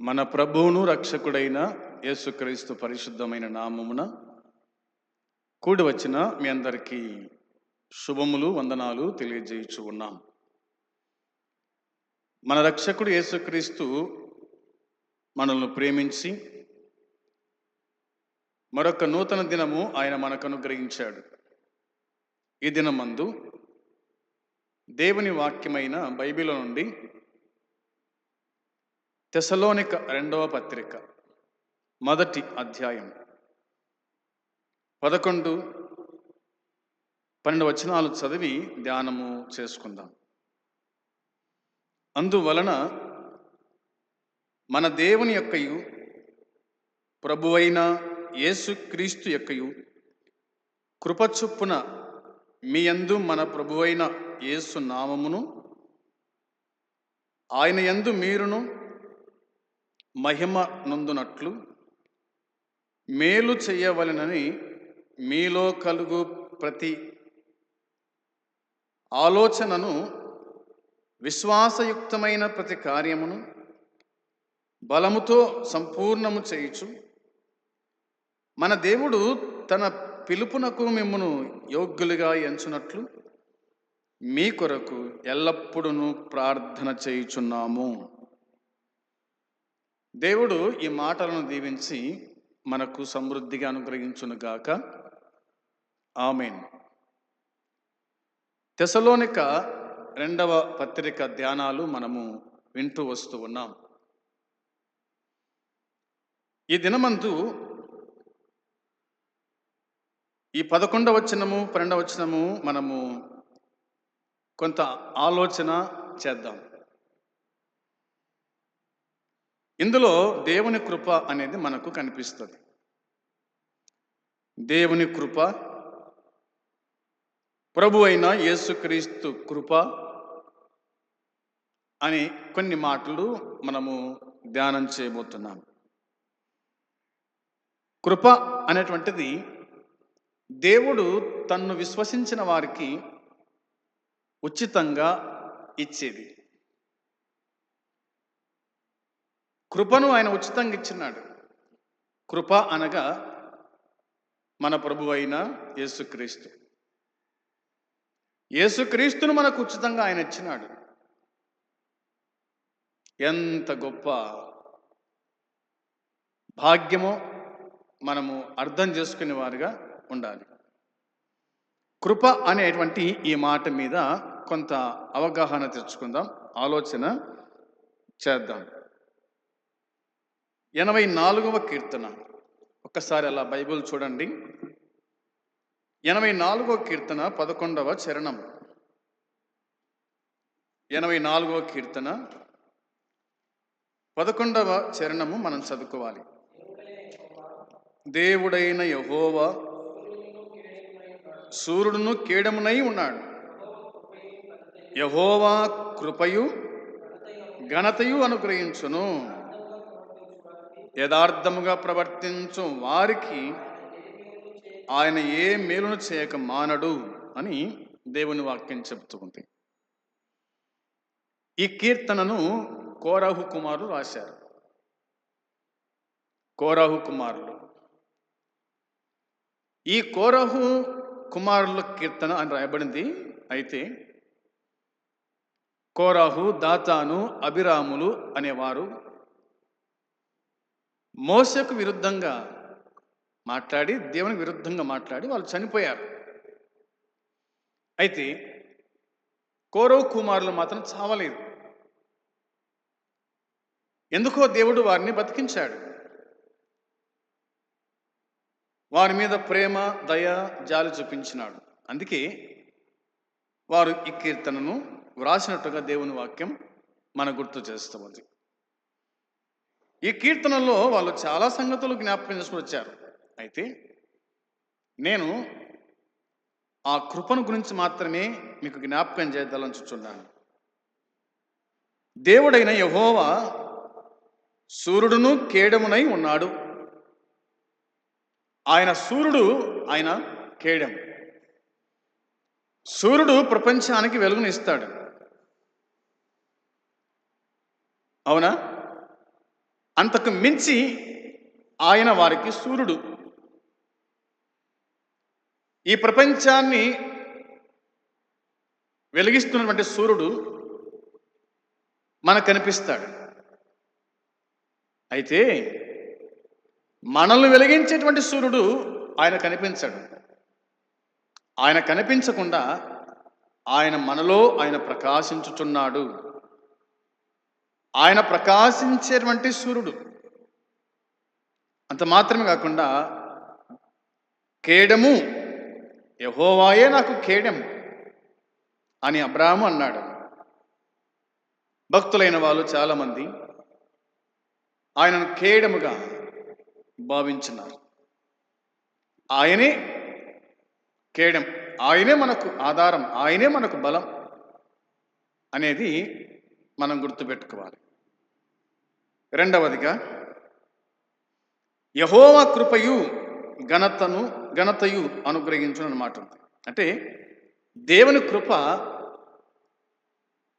మన ప్రభువును రక్షకుడైన యేసుక్రీస్తు పరిశుద్ధమైన నామమున కూడి వచ్చిన మీ అందరికీ శుభములు వందనాలు తెలియజేయచ్చు ఉన్నాం. మన రక్షకుడు యేసుక్రీస్తు మనల్ని ప్రేమించి మరొక నూతన దినము ఆయన మనకు అనుగ్రహించాడు ఈ దినమందు దేవుని వాక్యమైన బైబిల్ నుండి తెసలోనిక రెండవ పత్రిక మొదటి అధ్యాయం. పదకొండు పన్నెండు వచనాలు చదివి ధ్యానము చేసుకుందాం. అందువలన మన దేవుని యొక్కయు ప్రభువైన యేసుక్రీస్తు యొక్కయు కృపచొప్పున మీ యందు మన ప్రభువైన యేసు నామమును ఆయన యందు మీరును మహిమ నందునట్లు మేలు చేయవలనని మీలో కలుగు ప్రతి ఆలోచనను విశ్వాసయుక్తమైన ప్రతి కార్యమును బలముతో సంపూర్ణము చేయుచు మన దేవుడు తన పిలుపునకు మిమ్మను యోగ్యులుగా ఎంచునట్లు మీ కొరకు ఎల్లప్పుడూ ప్రార్థన చేయుచున్నాము. దేవుడు ఈ మాటలను దీవించి మనకు సమృద్ధిగా అనుగ్రహించునుగాక. ఆమెన్. తెసలోనిక రెండవ పత్రిక ధ్యానాలు మనము వింటూ వస్తూ ఉన్నాం. ఈ దినమందు ఈ పదకొండవ వచనము పన్నెండవ వచనము మనము కొంత ఆలోచన చేద్దాం. ఇందులో దేవుని కృప అనేది మనకు కనిపిస్తుంది. దేవుని కృప ప్రభు అయిన యేసుక్రీస్తు కృప అని కొన్ని మాటలు మనము ధ్యానం చేయబోతున్నాం. కృప అనేటువంటిది దేవుడు తన్ను విశ్వసించిన వారికి ఉచితంగా ఇచ్చేది. కృపను ఆయన ఉచితంగా ఇచ్చినాడు. కృప అనగా మన ప్రభు అయిన యేసుక్రీస్తు. యేసుక్రీస్తును మనకు ఉచితంగా ఆయన ఇచ్చినాడు. ఎంత గొప్ప భాగ్యమో మనము అర్థం చేసుకునే వారుగా ఉండాలి. కృప అనేటువంటి ఈ మాట మీద కొంత అవగాహన తెచ్చుకుందాం. ఆలోచన చేద్దాం. ఎనభై నాలుగవ కీర్తన. ఒక్కసారి అలా బైబిల్ చూడండి. ఎనభై నాలుగవ కీర్తన పదకొండవ చరణం. ఎనభై నాలుగవ కీర్తన పదకొండవ చరణము మనం చదువుకోవాలి. దేవుడైన యహోవా సూర్యుడును కీడమునై ఉన్నాడు. యహోవా కృపయు ఘనతయు అనుగ్రహించును. యథార్థముగా ప్రవర్తించు వారికి ఆయన ఏ మేలును చేయక మానడు అని దేవుని వాక్యం చెబుతుంది. ఈ కీర్తనను కోరాహు కుమారులు రాశారు. కోరాహు కుమారులు. ఈ కోరహు కుమారుల కీర్తన అని రాయబడింది. అయితే కోరాహు దాతాను అభిరాములు అనేవారు మోసకు విరుద్ధంగా మాట్లాడి దేవునికి విరుద్ధంగా మాట్లాడి వాళ్ళు చనిపోయారు. అయితే కౌరవ కుమారులు మాత్రం చావలేదు. ఎందుకో దేవుడు వారిని బతికించాడు. వారి మీద ప్రేమ దయ జాలి చూపించినాడు. అందుకే వారు ఈ కీర్తనను వ్రాసినట్టుగా దేవుని వాక్యం మన గుర్తు చేస్తుంది. ఈ కీర్తనలో వాళ్ళు చాలా సంగతులు జ్ఞాపకం చేసుకుని వచ్చారు. అయితే నేను ఆ కృపను గురించి మాత్రమే మీకు జ్ఞాపకం చేద్దాలని దేవుడైన యహోవా సూర్యుడును కేడమునై ఉన్నాడు. ఆయన సూర్యుడు ఆయన కేడం. సూర్యుడు ప్రపంచానికి వెలుగునిస్తాడు అవునా? అంతకు మించి ఆయన వారికి సూర్యుడు. ఈ ప్రపంచాన్ని వెలిగిస్తున్నటువంటి సూర్యుడు మనకు కనిపిస్తాడు. అయితే మనల్ని వెలిగించేటువంటి సూర్యుడు ఆయన కనిపించడు. ఆయన కనిపించకుండా ఆయన మనలో ఆయన ప్రకాశించుచున్నాడు. ఆయన ప్రకాశించేటువంటి సూర్యుడు. అంత మాత్రమే కాకుండా కేడము యహోవాయే నాకు కేడెం అని అబ్రాహము అన్నాడు. భక్తులైన వాళ్ళు చాలామంది ఆయనను కేడముగా భావించున్నారు ఆయనే కేడం ఆయనే మనకు ఆధారం ఆయనే మనకు బలం అనేది మనం గుర్తుపెట్టుకోవాలి. రెండవదిగా యహోవ కృపయు ఘనతను ఘనతయు అనుగ్రహించును అన్నమాట ఉంది. అంటే దేవుని కృప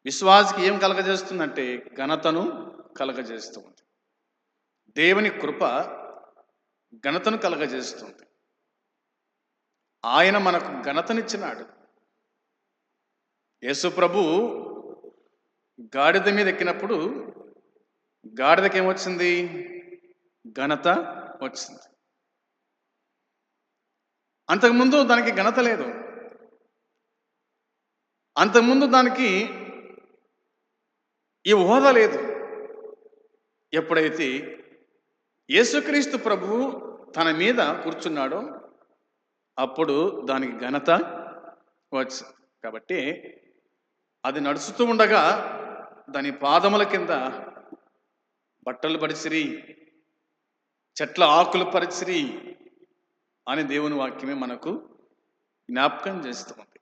విశ్వాసికి ఏం కలగజేస్తుందంటే ఘనతను కలగజేస్తుంది. దేవుని కృప ఘనతను కలగజేస్తుంది. ఆయన మనకు ఘనతనిచ్చినాడు. యేసు ప్రభు గాడిద మీద ఎక్కినప్పుడు గాడిదకి ఏమొచ్చింది ఘనత వచ్చింది. అంతకుముందు దానికి ఘనత లేదు. అంతకుముందు దానికి ఈ హోదా లేదు. ఎప్పుడైతే యేసుక్రీస్తు ప్రభువు తన మీద కూర్చున్నాడో అప్పుడు దానికి ఘనత వచ్చింది. కాబట్టి అది నడుస్తూ ఉండగా దాని పాదముల కింద బట్టలు పరిచిరి చెట్ల ఆకులు పరిచిరి అని దేవుని వాక్యమే మనకు జ్ఞాపకం చేస్తుంది.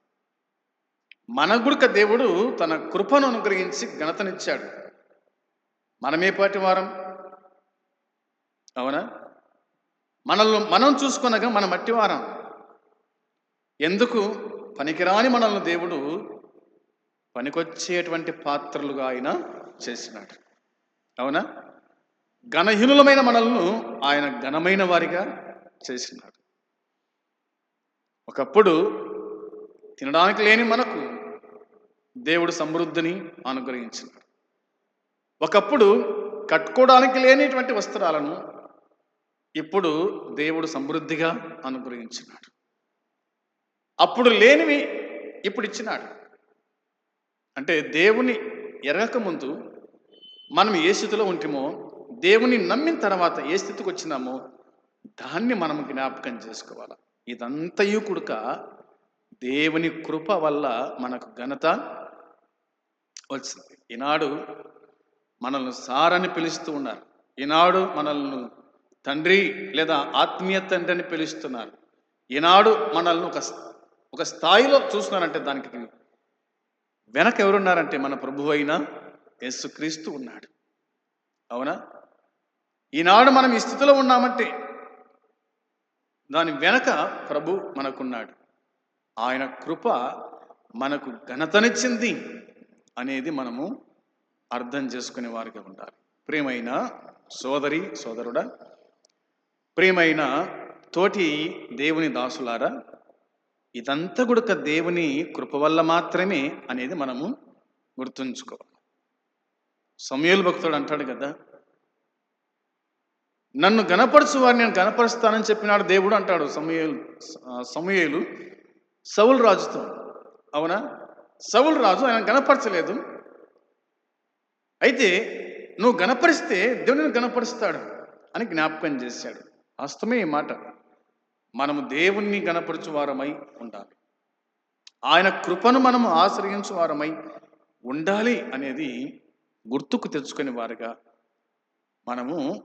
మన గుడిక దేవుడు తన కృపను అనుగ్రహించి ఘనతనిచ్చాడు. మనమే పాటి వారం. అవునా? మనల్ని మనం చూసుకొనగా మన మట్టి వారం. ఎందుకు? పనికిరాని మనల్ని దేవుడు పనికొచ్చేటువంటి పాత్రలుగా ఆయన చేసినాడు. అవునా? ఘనహీనులమైన మనల్ని ఆయన ఘనమైన వారిగా చేసినాడు. ఒకప్పుడు తినడానికి లేని మనకు దేవుడు సమృద్ధిని అనుగ్రహించినాడు. ఒకప్పుడు కట్టుకోవడానికి లేనిటువంటి వస్త్రాలను ఇప్పుడు దేవుడు సమృద్ధిగా అనుగ్రహించినాడు. అప్పుడు లేనివి ఇప్పుడు ఇచ్చినాడు. అంటే దేవుని ఎరగక ముందు మనం ఏ స్థితిలో ఉంటేమో దేవుని నమ్మిన తర్వాత ఏ స్థితికి వచ్చినామో దాన్ని మనం జ్ఞాపకం చేసుకోవాలి. ఇదంతయు కుడుక దేవుని కృప వల్ల మనకు ఘనత వచ్చింది. ఈనాడు మనల్ని సారని పిలుస్తూ ఉన్నారు. ఈనాడు మనల్ని తండ్రి లేదా ఆత్మీయ తండ్రి అని పిలుస్తున్నారు. ఈనాడు మనల్ని ఒక ఒక స్థాయిలో చూస్తున్నారంటే దానికి వెనక ఎవరున్నారంటే మన ప్రభు అయిన యేసుక్రీస్తు ఉన్నాడు. అవునా? ఈనాడు మనం ఈ స్థితిలో ఉన్నామంటే దాని వెనక ప్రభు మనకున్నాడు. ఆయన కృప మనకు ఘనతనిచ్చింది అనేది మనము అర్థం చేసుకునే వారిగా ఉండాలి. ప్రేమైన సోదరి సోదరుడా ప్రేమైన తోటి దేవుని దాసులారా ఇదంతా కూడా దేవుని కృప వల్ల మాత్రమే అనేది మనము గుర్తుంచుకోవాలి. సమయలు భక్తుడు అంటాడు కదా నన్ను గనపరచు వారిని నేను గనపరుస్తానని చెప్పినాడు దేవుడు అంటాడు సమయలు సమయలు. సౌలు రాజుతో. అవునా? సౌలు రాజు ఆయన గణపరచలేదు. అయితే నువ్వు గణపరిస్తే దేవుడిని గనపరుస్తాడు అని జ్ఞాపకం చేశాడు. అస్తమే ఈ మాట. మనము దేవుణ్ణి గనపరచు వారమై ఉండాలి. ఆయన కృపను మనము ఆశ్రయించు వారమై ఉండాలి అనేది గుర్తుకు తెచ్చుకునే వారుగా మనము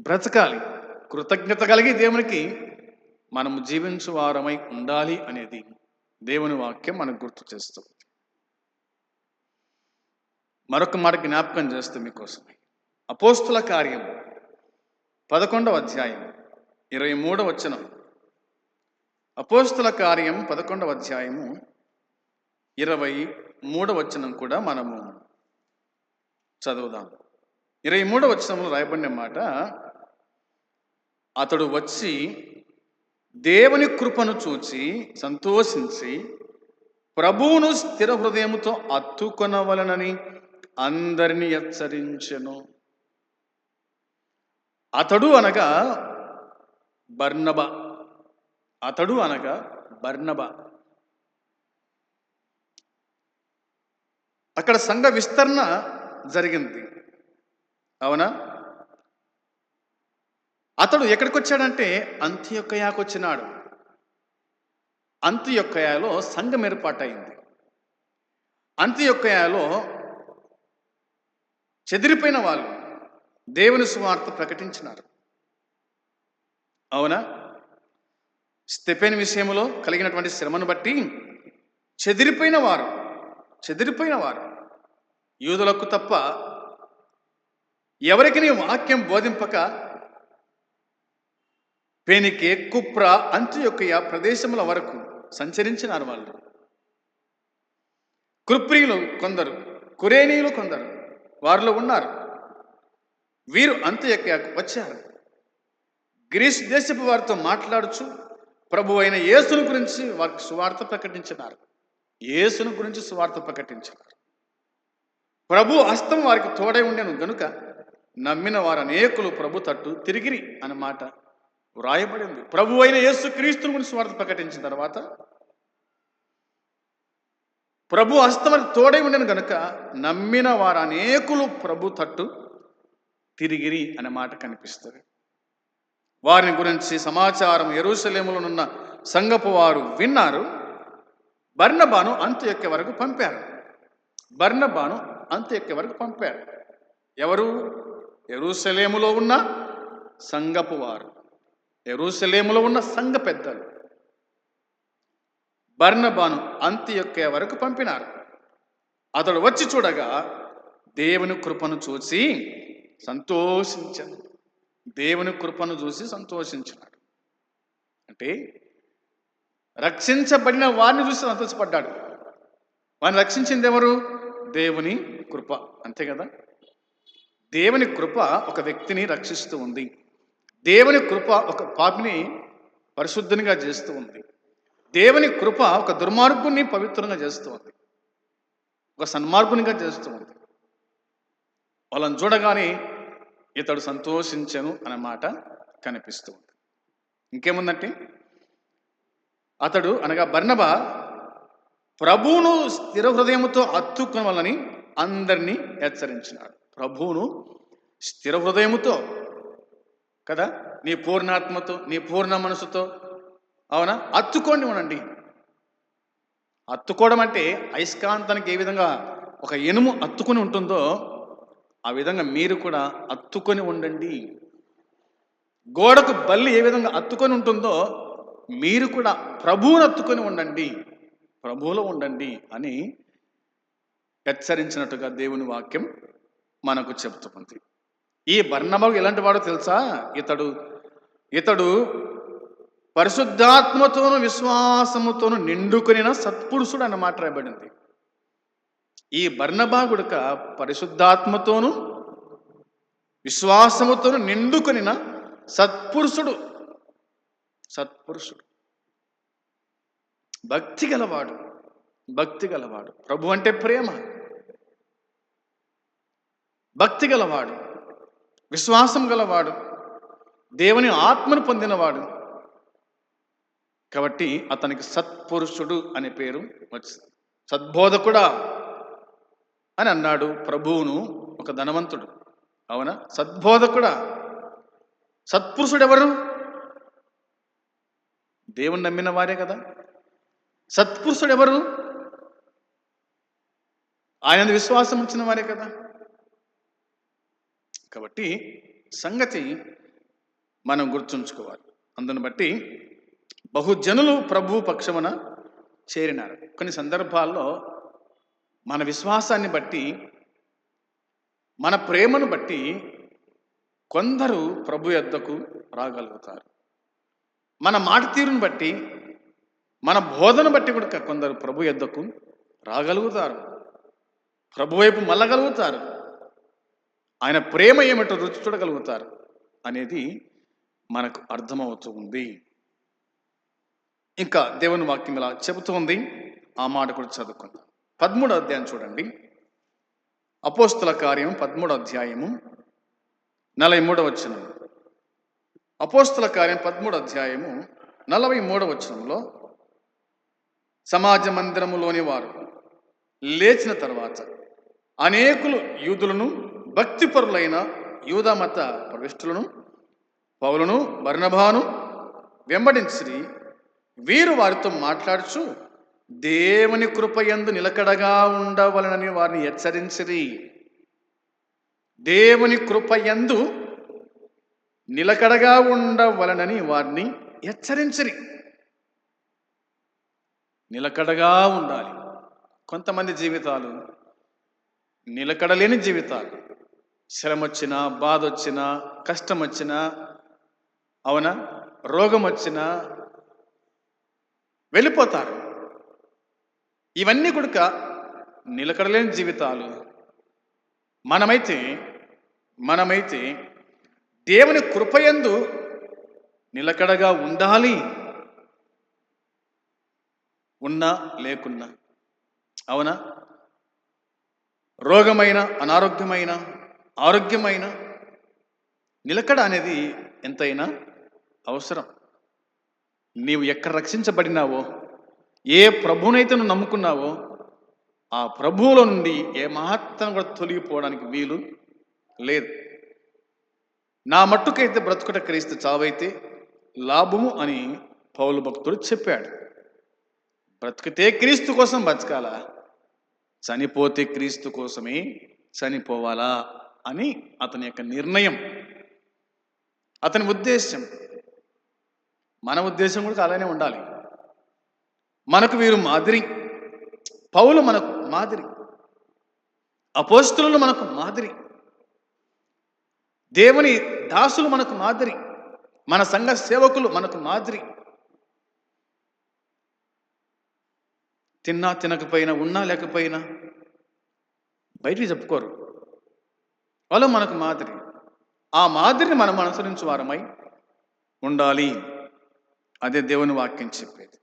బ్రతకాలి. కృతజ్ఞత కలిగి దేవునికి మనము జీవించు వారమై ఉండాలి అనేది దేవుని వాక్యం మనకు గుర్తు చేస్తుంది. మరొక మాట జ్ఞాపకం చేస్తుంది మీకోసం అపోస్తుల కార్యం పదకొండవ అధ్యాయం ఇరవై మూడవ వచనం. అపోస్తుల కార్యం పదకొండవ అధ్యాయము ఇరవై మూడవ వచనం కూడా మనము చదువుదాం. ఇరవై మూడవ వచనంలో రాయబడిన మాట అతడు వచ్చి దేవుని కృపను చూచి సంతోషించి ప్రభువును స్థిర హృదయముతో అత్తుకొనవలనని అందరిని హెచ్చరించెను. అతడు అనగా బర్ణబ అతడు అనగా బర్ణబ అక్కడ సంఘ విస్తరణ జరిగింది. అవునా? అతడు ఎక్కడికి వచ్చాడంటే అంత్యొక్కయాకు వచ్చినాడు అంత్యొక్కయాలో సంఘం ఏర్పాటైంది అంత్యొక్కయాలో చెదిరిపోయిన వాళ్ళు దేవుని సువార్త ప్రకటించినారు. అవునా? స్టెపెన్ విషయంలో కలిగినటువంటి శ్రమను బట్టి చెదిరిపోయిన వారు చెదిరిపోయిన వారు యూదులకు తప్ప ఎవరికి వాక్యం బోధింపక పెనికే కుప్ర అంత్యొక్కయ ప్రదేశముల వరకు సంచరించినారు వాళ్ళు. కుప్రియులు కొందరు కురేనీయులు కొందరు వారిలో ఉన్నారు. వీరు అంత్యొక్కయకు వచ్చారు. గ్రీస్ దేశపు వారితో మాట్లాడుచు ప్రభు అయిన యేసును గురించి వారికి సువార్త ప్రకటించినారు. యేసును గురించి సువార్త ప్రకటించినారు. ప్రభు హస్తం వారికి తోడై ఉండేను గనుక నమ్మిన వారు అనేకులు ప్రభు తట్టు తిరిగిరి అన్నమాట. వ్రాయబడింది. ప్రభు అయిన యేసు క్రీస్తుని గురించి సువార్త ప్రకటించిన తర్వాత ప్రభు హస్తమని తోడై ఉండను గనుక నమ్మిన వారు అనేకులు ప్రభు తట్టు తిరిగిరి అనే మాట కనిపిస్తుంది. వారిని గురించి సమాచారం ఎరుసలేములోనున్న సంగపు వారు విన్నారు. బర్ణబాను అంత ఎక్కే వరకు పంపారు. బర్ణబాను అంత ఎక్కే వరకు పంపారు. ఎవరు? ఎరుసలేములో ఉన్న సంగపు వారు. ఎరుసలేములో ఉన్న సంఘ పెద్దలు బర్ణబాను అంత్యొక్క వరకు పంపినారు. అతడు వచ్చి చూడగా దేవుని కృపను చూసి సంతోషించను దేవుని కృపను చూసి సంతోషించినాడు. అంటే రక్షించబడిన వారిని చూసి సంతోషపడ్డాడు. వారిని రక్షించింది ఎవరు? దేవుని కృప. అంతే కదా? దేవుని కృప ఒక వ్యక్తిని రక్షిస్తూ ఉంది. దేవుని కృప ఒక పాపిని పరిశుద్ధునిగా చేస్తూ ఉంది. దేవుని కృప ఒక దుర్మార్గుని పవిత్రంగా చేస్తూ ఉంది. ఒక సన్మార్గునిగా చేస్తూ ఉంది. వాళ్ళని చూడగానే ఇతడు సంతోషించను అనే మాట కనిపిస్తూ ఉంది. ఇంకేముందంటే అతడు అనగా బర్ణబ ప్రభువును స్థిర హృదయముతో అత్తుకోవాలని అందరినీ హెచ్చరించినాడు. ప్రభువును స్థిర హృదయముతో కదా? నీ పూర్ణాత్మతో నీ పూర్ణ మనసుతో. అవునా? అత్తుకోండి ఉండండి. అత్తుకోవడం అంటే అయస్కాంతానికి ఏ విధంగా ఒక ఇనుము అత్తుకొని ఉంటుందో ఆ విధంగా మీరు కూడా అత్తుకొని ఉండండి. గోడకు బల్లి ఏ విధంగా అత్తుకొని ఉంటుందో మీరు కూడా ప్రభువును అత్తుకొని ఉండండి. ప్రభువులో ఉండండి అని హెచ్చరించినట్టుగా దేవుని వాక్యం మనకు చెబుతుంది. ఈ బర్ణబాబు ఎలాంటి వాడో తెలుసా? ఇతడు ఇతడు పరిశుద్ధాత్మతోను విశ్వాసముతోను నిండుకునిన సత్పురుషుడు అన్న మాట రాయబడింది. ఈ బర్ణబాగుడక పరిశుద్ధాత్మతోను విశ్వాసముతోను నిండుకునిన సత్పురుషుడు. సత్పురుషుడు. భక్తి గలవాడు భక్తి గలవాడు. ప్రభు అంటే ప్రేమ. భక్తి గలవాడు. విశ్వాసం గలవాడు దేవుని ఆత్మను పొందినవాడు. కాబట్టి అతనికి సత్పురుషుడు అనే పేరు వచ్చింది సద్బోధకుడా అని అన్నాడు ప్రభువును ఒక ధనవంతుడు. అవునా? సద్బోధకుడా. సత్పురుషుడు ఎవరు దేవుని నమ్మిన వారే కదా. సత్పురుషుడు ఎవరు ఆయన విశ్వాసం ఉంచిన వారే కదా. కాబట్టి సంగతి మనం గుర్తుంచుకోవాలి. అందును బట్టి బహుజనులు ప్రభు పక్షమున చేరినారు. కొన్ని సందర్భాల్లో మన విశ్వాసాన్ని బట్టి మన ప్రేమను బట్టి కొందరు ప్రభు యొద్దకు రాగలుగుతారు. మన మాట తీరును బట్టి మన బోధన బట్టి కూడా కొందరు ప్రభు యొద్దకు రాగలుగుతారు. ప్రభు వైపు మళ్ళగలుగుతారు. ఆయన ప్రేమ ఏమిటో రుచి చూడగలుగుతారు అనేది మనకు అర్థమవుతూ ఉంది. ఇంకా దేవుని వాక్యం ఇలా చెబుతూ ఉంది. ఆ మాట కూడా చదువుకుందాం. పదమూడు అధ్యాయం చూడండి. అపోస్తుల కార్యం పదమూడు అధ్యాయము నలభై మూడవ వచనం అపోస్తుల కార్యం పదమూడు అధ్యాయము నలభై మూడవ వచనంలో సమాజ మందిరములోని వారు లేచిన తర్వాత అనేకులు యూదులను భక్తిపరులైన యూదమత ప్రవిష్టులను పౌలను బర్ణభాను వెంబడించి వీరు వారితో మాట్లాడుచు దేవుని కృపయందు నిలకడగా ఉండవలనని వారిని హెచ్చరించిరి. దేవుని కృపయందు నిలకడగా ఉండవలనని వారిని హెచ్చరించిరి. నిలకడగా ఉండాలి. కొంతమంది జీవితాలు నిలకడలేని జీవితాలు. శ్రమ వచ్చినా బాధ వచ్చినా కష్టం వచ్చినా అవునా? రోగం వచ్చినా వెళ్ళిపోతారు. ఇవన్నీ కొడుక నిలకడలేని జీవితాలు. మనమైతే మనమైతే దేవుని కృపయందు నిలకడగా ఉండాలి. ఉన్నా లేకున్నా. అవునా? రోగమైన అనారోగ్యమైన ఆరోగ్యమైన నిలకడ అనేది ఎంతైనా అవసరం. నీవు ఎక్కడ రక్షించబడినావో ఏ ప్రభునైతే నువ్వు నమ్ముకున్నావో ఆ ప్రభువులో నుండి ఏ మహత్వం కూడా తొలగిపోవడానికి వీలు లేదు. నా మట్టుకైతే బ్రతుకుట క్రీస్తు చావైతే లాభము అని పౌలు భక్తుడు చెప్పాడు. బ్రతికితే క్రీస్తు కోసం బతకాలా? చనిపోతే క్రీస్తు కోసమే చనిపోవాలా? అని అతని యొక్క నిర్ణయం అతని ఉద్దేశం మన ఉద్దేశం కూడా అలానే ఉండాలి. మనకు వీరు మాదిరి పౌలు మనకు మాదిరి అపోస్తులు మనకు మాదిరి దేవుని దాసులు మనకు మాదిరి మన సంఘ సేవకులు మనకు మాదిరి. తిన్నా తినకపోయినా ఉన్నా లేకపోయినా బయటికి చెప్పుకోరు. వాళ్ళు మనకు మాదిరి. ఆ మాదిరిని మనం అనుసరించు వారమై ఉండాలి. అదే దేవుని వాక్యం చెప్పేది.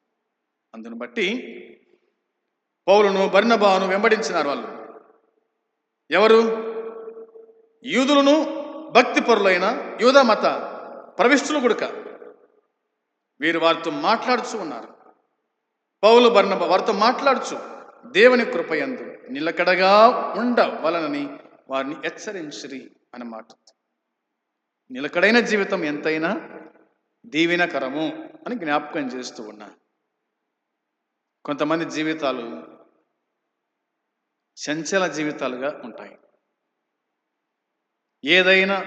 అందును బట్టి పౌలును బర్ణబాను వెంబడించినారు వాళ్ళు. ఎవరు? యూదులను భక్తిపరులైన యూదా మత ప్రవిష్ఠులు గుడక. వీరు వారితో మాట్లాడుచు ఉన్నారు. పౌలు బర్ణబ వారితో మాట్లాడుచు. దేవుని కృపయందు నిలకడగా ఉండవలనని వారిని హెచ్చరించిరి అన్నమాట. నిలకడైన జీవితం ఎంతైనా దీవెనకరము అని జ్ఞాపకం చేస్తూ ఉన్నా కొంతమంది జీవితాలు చంచల జీవితాలుగా ఉంటాయి. ఏదైనా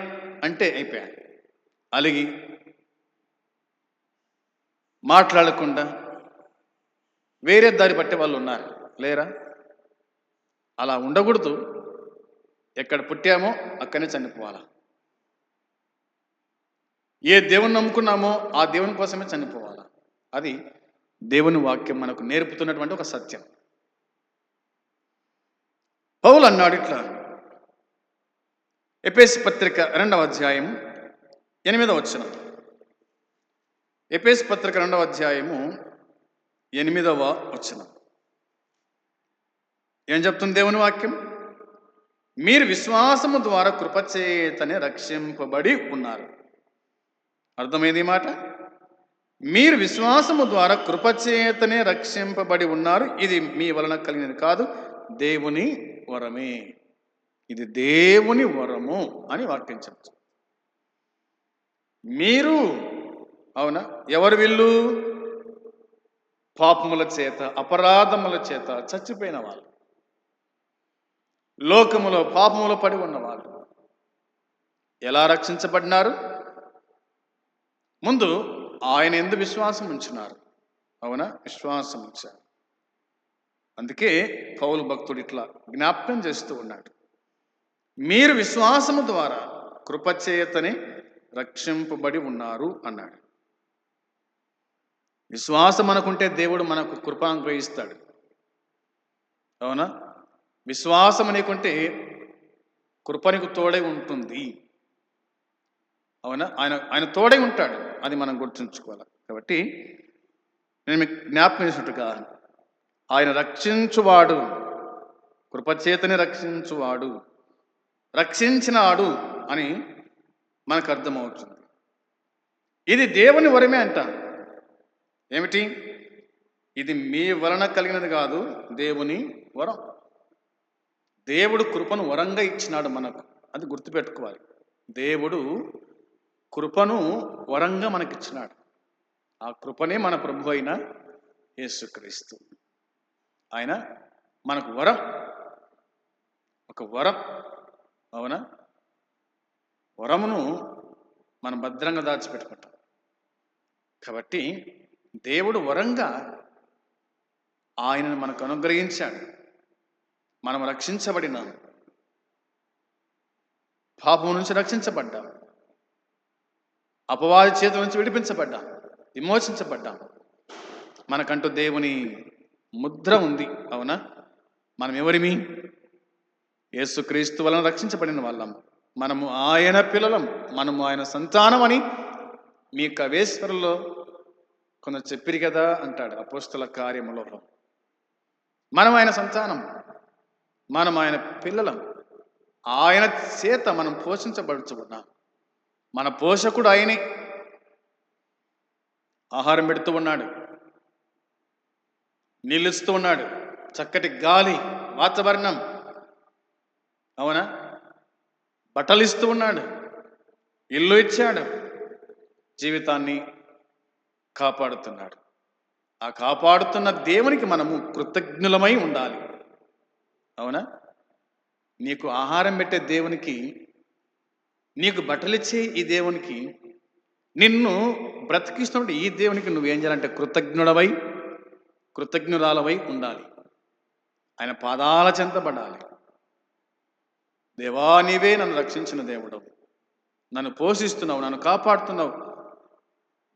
అంటే అయిపోయాయి అలిగి మాట్లాడకుండా వేరే దారి పట్టే వాళ్ళు ఉన్నారు. లేరా? అలా ఉండకూడదు. ఎక్కడ పుట్టామో అక్కడనే చనిపోవాలా? ఏ దేవుని నమ్ముకున్నామో ఆ దేవుని కోసమే చనిపోవాలా? అది దేవుని వాక్యం మనకు నేర్పుతున్నటువంటి ఒక సత్యం. పౌలు అన్నాడు ఇట్లా. ఎపేసి పత్రిక రెండవ అధ్యాయం ఎనిమిదవ వచనం. ఎపేసి పత్రిక రెండవ అధ్యాయము ఎనిమిదవ వచ్చిన ఏం చెప్తుంది దేవుని వాక్యం? మీరు విశ్వాసము ద్వారా కృపచేతనే రక్షింపబడి ఉన్నారు. అర్థమైంది మాట? మీరు విశ్వాసము ద్వారా కృపచేతనే రక్షింపబడి ఉన్నారు. ఇది మీ వలన కలిగినది కాదు దేవుని వరమే. ఇది దేవుని వరము అని వాక్యం చెప్తుంది మీరు అవునా? ఎవరు వీళ్ళు? పాపముల చేత అపరాధముల చేత చచ్చిపోయిన వాళ్ళు. లోకములో పాపములో పడి ఉన్నవాళ్ళు ఎలా రక్షించబడినారు? ముందు ఆయన ఎందు విశ్వాసం ఉంచినారు. అవునా? విశ్వాసం ఉంచారు. అందుకే పౌలు భక్తుడు ఇట్లా జ్ఞాపకం చేస్తూ ఉన్నాడు. మీరు విశ్వాసము ద్వారా కృపచేతనే రక్షింపబడి ఉన్నారు అన్నాడు. విశ్వాసం అనుకుంటే దేవుడు మనకు కృప అనుగ్రహిస్తాడు అవునా? విశ్వాసం అనేకుంటే కృపనికి తోడే ఉంటుంది. అవునా? ఆయన ఆయన తోడే ఉంటాడు. అది మనం గుర్తుంచుకోవాలి. కాబట్టి నేను మీకు జ్ఞాపకం చేసినట్టుగా ఆయన రక్షించువాడు కృపచేతని రక్షించువాడు రక్షించినాడు అని మనకు అర్థమవుతుంది. ఇది దేవుని వరమే అంట. ఏమిటి? ఇది మీ వలన కలిగినది కాదు దేవుని వరం. దేవుడు కృపను వరంగా ఇచ్చినాడు మనకు. అది గుర్తుపెట్టుకోవాలి. దేవుడు కృపను వరంగా మనకిచ్చినాడు. ఆ కృపనే మన ప్రభు అయిన యేసుక్రీస్తు. ఆయన మనకు వరం. ఒక వరం. అవునా? వరమును మనం భద్రంగా దాచిపెట్టుకుంటాం. కాబట్టి దేవుడు వరంగా ఆయనను మనకు అనుగ్రహించాడు. మనం రక్షించబడిన పాపం నుంచి రక్షించబడ్డాం. అపవాది చేతుల నుంచి విడిపించబడ్డాం. విమోచించబడ్డాం. మనకంటూ దేవుని ముద్ర ఉంది అవునా? మనం ఎవరిమి యేసుక్రీస్తు వలన రక్షించబడిన వాళ్ళం. మనము ఆయన పిల్లలం. మనము ఆయన సంతానం అని మీ కవేశ్వరులో కొంత చెప్పిరి కదా అంటాడు అపోస్తుల కార్యములో. మనం ఆయన సంతానం. మనం ఆయన పిల్లలం. ఆయన చేత మనం పోషించబడుచున్నాం. మన పోషకుడు ఆయనే. ఆహారం పెడుతూ ఉన్నాడు. నిలుస్తూ ఉన్నాడు. చక్కటి గాలి వాతావరణం. అవునా? బట్టలు ఇస్తూ ఉన్నాడు. ఇల్లు ఇచ్చాడు. జీవితాన్ని కాపాడుతున్నాడు. ఆ కాపాడుతున్న దేవునికి మనము కృతజ్ఞులమై ఉండాలి. అవునా? నీకు ఆహారం పెట్టే దేవునికి నీకు బట్టలిచ్చే ఈ దేవునికి నిన్ను బ్రతికిస్తున్నప్పుడు ఈ దేవునికి నువ్వేం చేయాలంటే కృతజ్ఞుడవై కృతజ్ఞురాలవై ఉండాలి. ఆయన పాదాల చెంతబడాలి దేవా నీవే నన్ను రక్షించిన దేవుడు నన్ను పోషిస్తున్నావు నన్ను కాపాడుతున్నావు.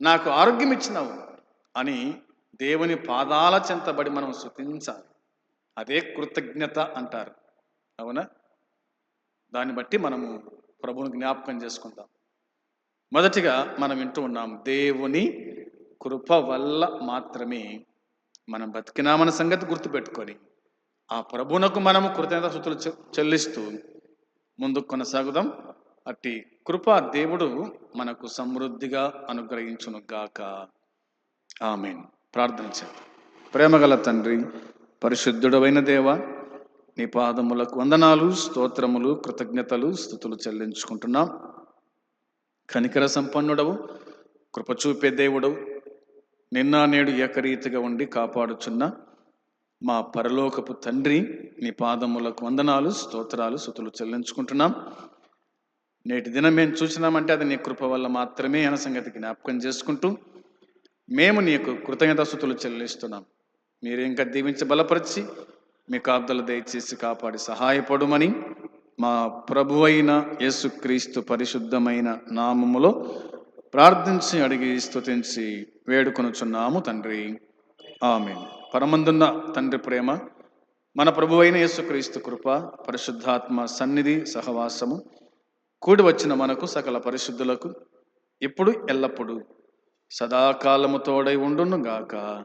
నాకు ఆరోగ్యం ఇచ్చినావు అని దేవుని పాదాల చెంతబడి మనం శృతించాలి. అదే కృతజ్ఞత అంటారు. అవునా? దాన్ని బట్టి మనము ప్రభువుని జ్ఞాపకం చేసుకుందాం. మొదటిగా మనం వింటూ ఉన్నాం దేవుని కృప వల్ల మాత్రమే మనం బతికినామన్న సంగతి గుర్తుపెట్టుకొని ఆ ప్రభువునకు మనము కృతజ్ఞత స్థుతులు చె- చెల్లిస్తూ ముందుకు కొనసాగుదాం. అట్టి కృప దేవుడు మనకు సమృద్ధిగా అనుగ్రహించును గాక. ఆమెన్. ప్రార్థన చేద్దాం. ప్రేమగల తండ్రి పరిశుద్ధుడవైన దేవ నీ పాదములకు వందనాలు స్తోత్రములు కృతజ్ఞతలు స్థుతులు చెల్లించుకుంటున్నాం. కనికర సంపన్నుడవు కృప చూపే దేవుడవు నిన్న నేడు ఏకరీతిగా ఉండి కాపాడుచున్న మా పరలోకపు తండ్రి నీ పాదములకు వందనాలు స్తోత్రాలు స్థుతులు చెల్లించుకుంటున్నాం. నేటి దినం మేము చూసినామంటే అది నీ కృప వల్ల మాత్రమే అన్న సంగతి జ్ఞాపకం చేసుకుంటూ మేము నీకు కృతజ్ఞతాస్థుతులు చెల్లిస్తున్నాం. మీరు ఇంకా దీవించి బలపరిచి మీ కాపుదలు దయచేసి కాపాడి సహాయపడుమని మా ప్రభు అయిన యేసుక్రీస్తు పరిశుద్ధమైన నామములో ప్రార్థించి అడిగి స్తుతించి వేడుకొనుచున్నాము తండ్రి. ఆమె పరమందున్న తండ్రి ప్రేమ మన ప్రభు అయిన యేసుక్రీస్తు కృప పరిశుద్ధాత్మ సన్నిధి సహవాసము కూడి వచ్చిన మనకు సకల పరిశుద్ధులకు ఇప్పుడు ఎల్లప్పుడూ సదాకాలము తోడై ఉండును గాక